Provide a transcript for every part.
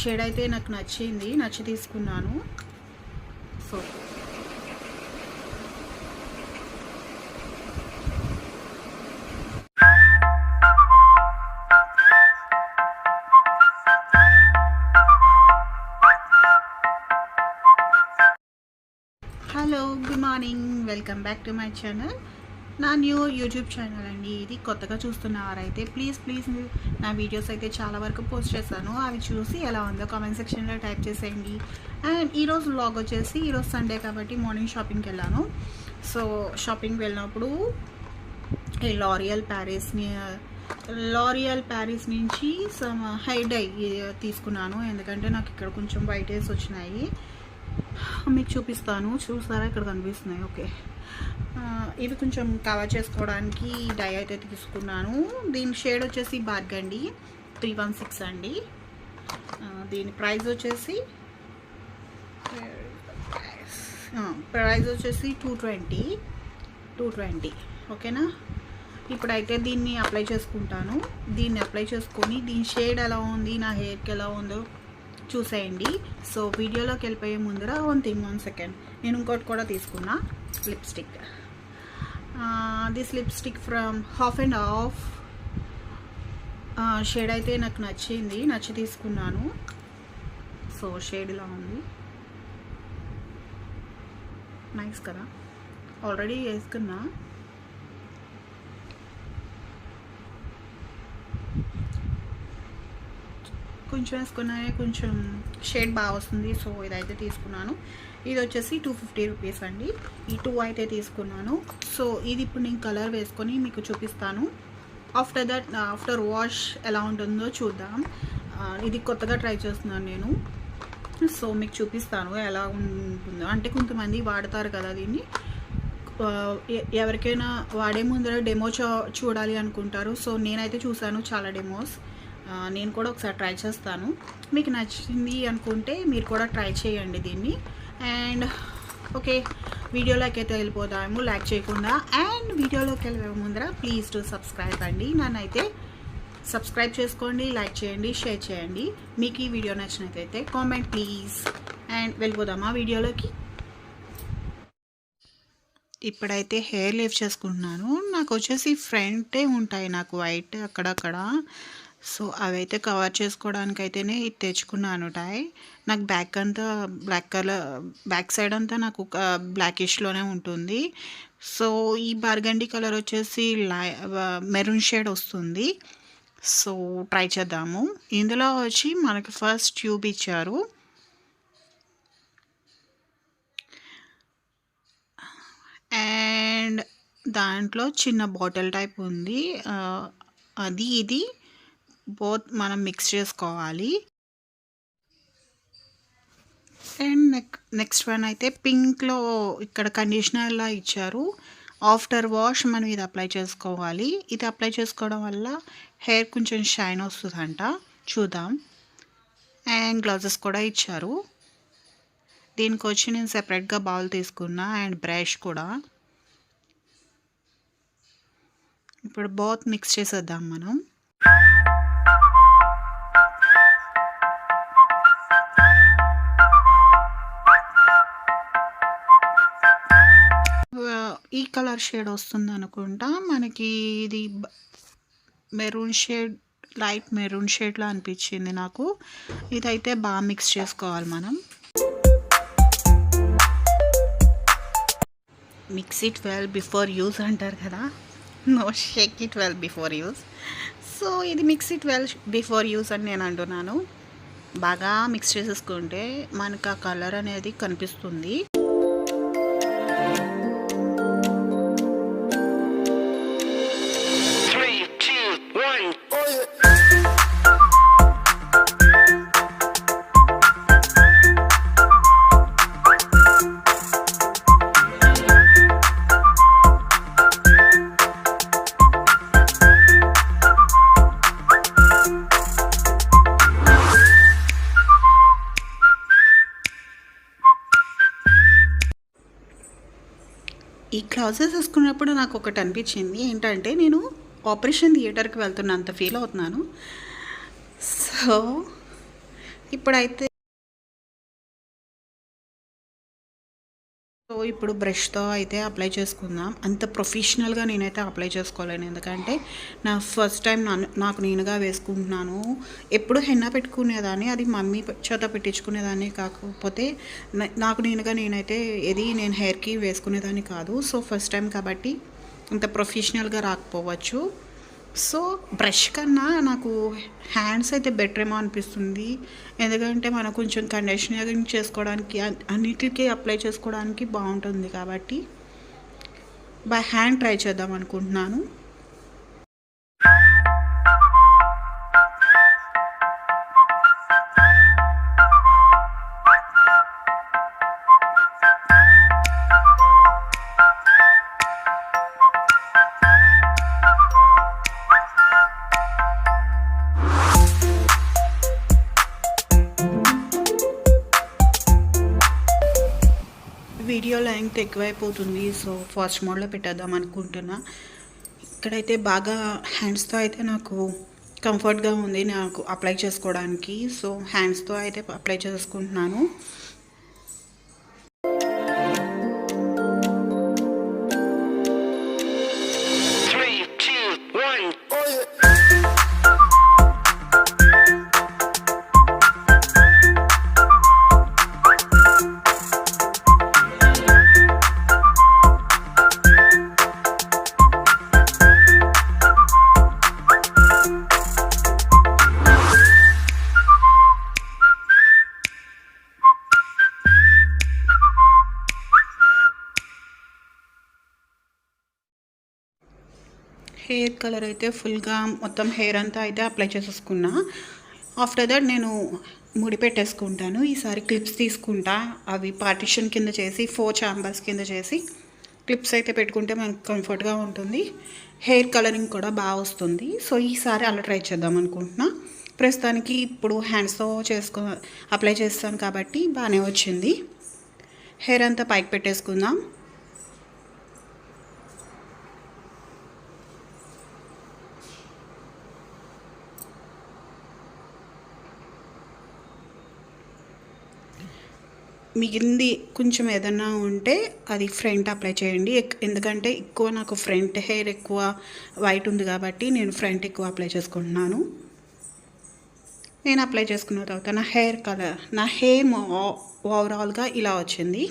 Shade అయితే నాకు నచ్చింది నచ్చి తీసుకున్నాను. So hello good morning welcome back to my channel నా న్యూ యూట్యూబ్ ఛానల్ అండి. ఇది కొత్తగా చూస్తున్నవారైతే ప్లీజ్ ప్లీజ్ నా వీడియోస్ అయితే చాలా వరకు పోస్ట్ చేశాను. అవి చూసి ఎలా ఉందో కామెంట్ సెక్షన్లో టైప్ చేసేయండి. అండ్ ఈరోజు బ్లాగ్ వచ్చేసి ఈరోజు సండే కాబట్టి మార్నింగ్ షాపింగ్కి వెళ్ళాను. సో షాపింగ్ వెళ్ళినప్పుడు ఈ లారియల్ ప్యారిస్ని లారియల్ ప్యారిస్ నుంచి సమ్ హైడై తీసుకున్నాను. ఎందుకంటే నాకు ఇక్కడ కొంచెం వైట్ హెయిర్స్ వచ్చినాయి. మీకు చూపిస్తాను. చూసారా? ఇక్కడ కనిపిస్తున్నాయి. ఓకే. ఇవి కొంచెం కవర్ చేసుకోవడానికి డై అయితే తీసుకున్నాను. దీని షేడ్ వచ్చేసి బార్గండి త్రీ వన్ సిక్స్ అండి. దీని ప్రైస్ వచ్చేసి ప్రైస్ వచ్చేసి టూ ట్వంటీ టూ ట్వంటీ ఓకేనా? ఇప్పుడైతే దీన్ని అప్లై చేసుకుంటాను. దీన్ని అప్లై చేసుకొని దీని షేడ్ ఎలా ఉంది? నా హెయిర్కి ఎలా ఉందో చూసేయండి. సో వీడియోలోకి వెళ్ళిపోయే ముందర వన్ థింగ్ వన్ సెకండ్ నేను ఇంకోటి కూడా తీసుకున్నా. Lipstick this lipstick from half and half shade అయితే నాకు నచ్చింది. నచ్చి తీసుకున్నాను. సో షేడ్లా ఉంది. నైస్ కదా? ఆల్రెడీ వేసుకున్నా. కొంచెం వేసుకున్నానే కొంచెం షేడ్ బాగా వస్తుంది సో ఇదైతే తీసుకున్నాను. ఇది వచ్చేసి టూ ఫిఫ్టీ రూపీస్ అండి. ఈ టూ అయితే తీసుకున్నాను. సో ఇది ఇప్పుడు నేను కలర్ వేసుకొని మీకు చూపిస్తాను. ఆఫ్టర్ దట్ ఆఫ్టర్ వాష్ ఎలా ఉంటుందో చూద్దాం. ఇది కొత్తగా ట్రై చేస్తున్నాను నేను. సో మీకు చూపిస్తాను ఎలా ఉంటుందో. అంటే కొంతమంది వాడతారు కదా దీన్ని. ఎవరికైనా వాడే ముందర డెమో చూడాలి అనుకుంటారు. సో నేనైతే చూశాను చాలా డెమోస్ నేను కూడా ఒకసారి ట్రై చేస్తాను. మీకు నచ్చింది అనుకుంటే మీరు కూడా ట్రై చేయండి దీన్ని. అండ్ ఓకే వీడియోలోకి అయితే వెళ్ళిపోదాము. లైక్ చేయకుండా. అండ్ వీడియోలోకి వెళ్ళే ముందర ప్లీజ్ టు సబ్స్క్రైబ్ అండి. నన్నైతే సబ్స్క్రైబ్ చేసుకోండి లైక్ చేయండి షేర్ చేయండి. మీకు ఈ వీడియో నచ్చినట్లయితే కామెంట్ ప్లీజ్ అండ్ వెళ్ళిపోదామా వీడియోలోకి? ఇప్పుడైతే హెయిర్ లీవ్ చేసుకుంటున్నాను. నాకు వచ్చేసి ఫ్రంటే ఉంటాయి నాకు వైట్ అక్కడక్కడ. సో అవైతే కవర్ చేసుకోవడానికి అయితేనే ఇది తెచ్చుకున్నాను టై. నాకు బ్యాక్ అంతా బ్లాక్ కలర్ బ్యాక్ సైడ్ అంతా నాకు బ్లాకిష్లోనే ఉంటుంది. సో ఈ బార్గండి కలర్ వచ్చేసి లై మెరూన్ షేడ్ వస్తుంది. సో ట్రై చేద్దాము. ఇందులో వచ్చి మనకి ఫస్ట్ ట్యూబ్ ఇచ్చారు. అండ్ దాంట్లో చిన్న బాటిల్ టైప్ ఉంది. అది ఇది. బోత్ మనం మిక్స్ చేసుకోవాలి. అండ్ నెక్ నెక్స్ట్ వన్ అయితే పింక్లో ఇక్కడ కండిషనర్లా ఇచ్చారు. ఆఫ్టర్ వాష్ మనం ఇది అప్లై చేసుకోవాలి. ఇది అప్లై చేసుకోవడం వల్ల హెయిర్ కొంచెం షైన్ వస్తుందంట. చూద్దాం. అండ్ గ్లౌజెస్ కూడా ఇచ్చారు. దీనికి వచ్చి నేను సెపరేట్గా బౌల్ తీసుకున్నా అండ్ బ్రష్ కూడా. ఇప్పుడు బోత్ మిక్స్ చేసేద్దాం మనం. ఈ కలర్ షేడ్ వస్తుంది అనుకుంటా. మనకి ఇది మెరూన్ షేడ్ లైట్ మెరూన్ షేడ్లో అనిపించింది నాకు. ఇదైతే బాగా మిక్స్ చేసుకోవాలి మనం. Mix it well before use అంటారు కదా. No shake it well before use so ఇది mix it well before use అని నేను అంటున్నాను. బాగా మిక్స్ చేసేసుకుంటే మనకు ఆ కలర్ అనేది కనిపిస్తుంది. ఈ వేసుకున్నప్పుడు నాకు ఒకటి అనిపించింది. ఏంటంటే నేను ఆపరేషన్ థియేటర్కి వెళ్తున్నంత ఫీల్ అవుతున్నాను. సో ఇప్పుడైతే సో ఇప్పుడు బ్రష్తో అయితే అప్లై చేసుకుందాం. అంత ప్రొఫెషనల్గా నేనైతే అప్లై చేసుకోలేను. ఎందుకంటే నా ఫస్ట్ టైం నన్ను నాకు నేనుగా వేసుకుంటున్నాను. ఎప్పుడు హెన్నా పెట్టుకునేదాన్ని అది మమ్మీ చేత పెట్టించుకునేదాన్ని కాకపోతే నాకు నేనుగా నేనైతే ఏది నేను హెయిర్కి వేసుకునేదాన్ని కాదు. సో ఫస్ట్ టైం కాబట్టి ఇంత ప్రొఫెషనల్గా రాకపోవచ్చు. సో బ్రష్ కన్నా నాకు హ్యాండ్స్ అయితే బెటర్ ఏమో అనిపిస్తుంది. ఎందుకంటే మనం కొంచెం కండిషనరింగ్ చేసుకోవడానికి అన్నిటికి అన్నిటికీ అప్లై చేసుకోవడానికి బాగుంటుంది కాబట్టి బై హ్యాండ్ ట్రై చేద్దాం అనుకుంటున్నాను. వీడియో లెంగ్త్ ఎక్కువైపోతుంది సో ఫాస్ట్ మోడ్లో పెట్టేద్దాం అనుకుంటున్నా. ఇక్కడైతే బాగా హ్యాండ్స్తో అయితే నాకు కంఫర్ట్గా ఉంది నాకు అప్లై చేసుకోవడానికి సో హ్యాండ్స్తో అయితే అప్లై చేసుకుంటున్నాను. హెయిర్ కలర్ అయితే ఫుల్గా మొత్తం హెయిర్ అంతా అయితే అప్లై చేసేసుకున్నా. ఆఫ్టర్ దట్ నేను ముడి పెట్టేసుకుంటాను. ఈసారి క్లిప్స్ తీసుకుంటా. అవి పార్టిషన్ కింద చేసి ఫోర్ ఛాంబర్స్ కింద చేసి క్లిప్స్ అయితే పెట్టుకుంటే మనకు కంఫర్ట్గా ఉంటుంది. హెయిర్ కలరింగ్ కూడా బాగా వస్తుంది. సో ఈసారి అలా ట్రై చేద్దాం అనుకుంటున్నా. ప్రస్తుతానికి ఇప్పుడు హ్యాండ్స్తో చేసుకో అప్లై చేస్తాను కాబట్టి బాగానే వచ్చింది. హెయిర్ అంతా పైకి పెట్టేసుకుందాం. మిగిలింది కొంచెం ఏదన్నా ఉంటే అది ఫ్రంట్ అప్లై చేయండి. ఎక్- ఎందుకంటే ఎక్కువ నాకు ఫ్రంట్ హెయిర్ ఎక్కువ వైట్ ఉంది కాబట్టి నేను ఫ్రంట్ ఎక్కువ అప్లై చేసుకుంటున్నాను. నేను అప్లై చేసుకున్న తర్వాత నా హెయిర్ కలర్ నా హెయిర్ ఓవరాల్గా ఇలా వచ్చింది.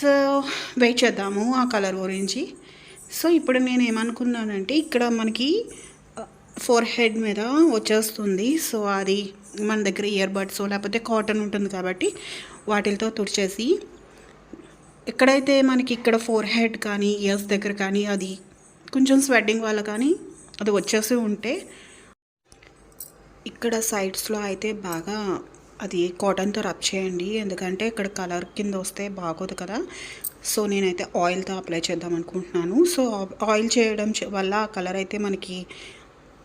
సో వెయిట్ చేద్దాము ఆ కలర్ గురించి. సో ఇప్పుడు నేను ఏమనుకున్నానంటే ఇక్కడ మనకి ఫోర్ హెడ్ మీద వచ్చేస్తుంది. సో అది మన దగ్గర ఇయర్ బడ్స్ లేకపోతే కాటన్ ఉంటుంది కాబట్టి వాటితో తుడిచేసి ఎక్కడైతే మనకి ఇక్కడ ఫోర్ హెడ్ కానీ ఇయర్స్ దగ్గర కానీ అది కొంచెం స్వెడ్డింగ్ వల్ల కానీ అది వచ్చేసి ఉంటే ఇక్కడ సైడ్స్లో అయితే బాగా అది కాటన్తో రబ్ చేయండి. ఎందుకంటే ఇక్కడ కలర్ కింద వస్తే బాగోదు కదా. సో నేనైతే ఆయిల్తో అప్లై చేద్దాం అనుకుంటున్నాను. సో ఆయిల్ చేయడం వల్ల కలర్ అయితే మనకి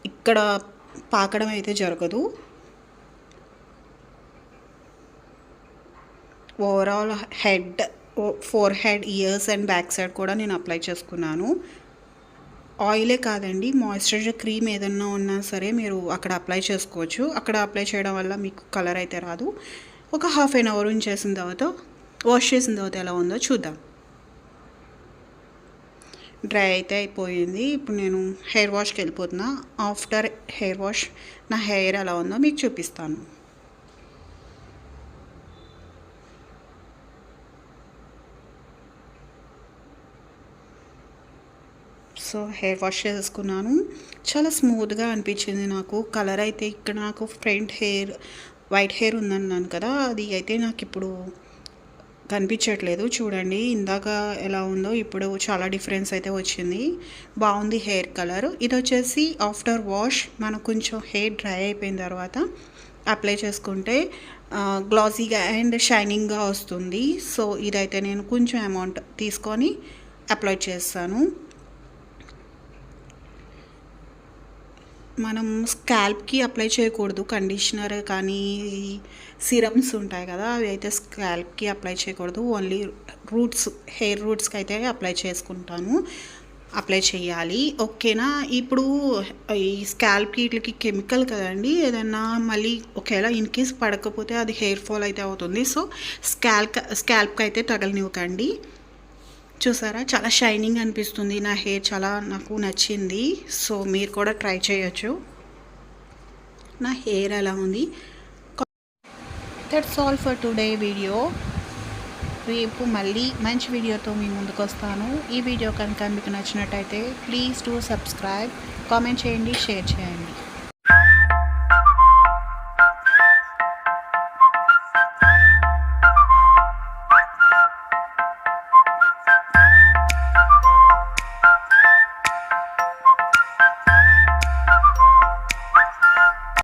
ఇక్కడ పాకడం అయితే జరగదు. Overall head forehead ears and back side కూడా నేను అప్లై చేసుకున్నాను. ఆయిలే కాదండి మాయిశ్చరైజర్ క్రీమ్ ఏదన్నా ఉన్నా సరే మీరు అక్కడ అప్లై చేసుకోవచ్చు. అక్కడ అప్లై చేయడం వల్ల మీకు కలర్ అయితే రాదు. ఒక హాఫ్ అన్ అవర్ ఉంచేసిన తర్వాత వాష్ చేసిన తర్వాత ఎలా ఉందో చూద్దాం. డ్రై అయితే అయిపోయింది. ఇప్పుడు నేను హెయిర్ వాష్కి వెళ్ళిపోతున్నా. ఆఫ్టర్ హెయిర్ వాష్ నా హెయిర్ ఎలా ఉందో మీకు చూపిస్తాను. సో హెయిర్ వాష్ చేసుకున్నాను. చాలా స్మూత్గా అనిపించింది నాకు. కలర్ అయితే ఇక్కడ నాకు ఫ్రంట్ హెయిర్ వైట్ హెయిర్ ఉందన్నాను కదా అది అయితే నాకు ఇప్పుడు కనిపించట్లేదు. చూడండి ఇందాక ఎలా ఉందో ఇప్పుడు చాలా డిఫరెన్స్ అయితే వచ్చింది. బాగుంది హెయిర్ కలర్. ఇది వచ్చేసి ఆఫ్టర్ వాష్. మనకు కొంచెం హెయిర్ డ్రై అయిపోయిన తర్వాత అప్లై చేసుకుంటే గ్లాసీగా అండ్ షైనింగ్గా వస్తుంది. సో ఇదైతే నేను కొంచెం అమౌంట్ తీసుకొని అప్లై చేస్తాను. మనం స్కాల్ప్కి అప్లై చేయకూడదు. కండిషనర్ కానీ సిరమ్స్ ఉంటాయి కదా అవి అయితే స్కాల్ప్కి అప్లై చేయకూడదు. ఓన్లీ రూట్స్ హెయిర్ రూట్స్కి అయితే అప్లై చేసుకుంటాను. అప్లై చేయాలి. ఓకేనా? ఇప్పుడు ఈ స్కాల్ప్కి వీటికి కెమికల్ కదండి ఏదన్నా మళ్ళీ ఒకవేళ ఇన్ కేస్ పడకపోతే అది హెయిర్ ఫాల్ అయితే అవుతుంది. సో స్కాల్ప్ స్కాల్ప్కి అయితే తగలనివ్వకండి. చూసారా? చాలా షైనింగ్ అనిపిస్తుంది. నా హెయిర్ చాలా నాకు నచ్చింది. సో మీరు కూడా ట్రై చేయొచ్చు. నా హెయిర్ ఎలా ఉంది? That's all for today video రేపు మళ్ళీ మంచి వీడియోతో మీ ముందుకు వస్తాను. ఈ వీడియో కనుక మీకు నచ్చినట్టయితే ప్లీజ్ డూ సబ్స్క్రైబ్ కామెంట్ చేయండి షేర్ చేయండి.